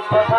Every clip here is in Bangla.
Yeah.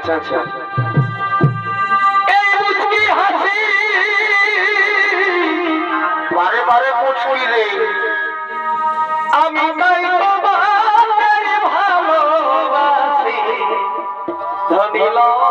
আচ্ছা আচ্ছা এই মুচকি হাসি। বারে বারে মুচুই রে। আমি তাই তোমাদের ভালোবাসি। ধনী লয়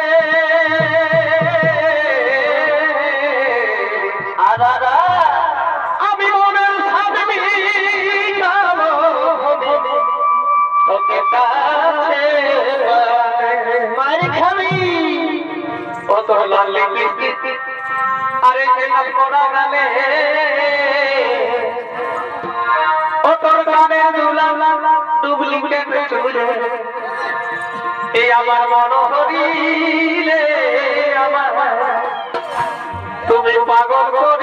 আমার মন হরিলে আমার তুমি পাগল করে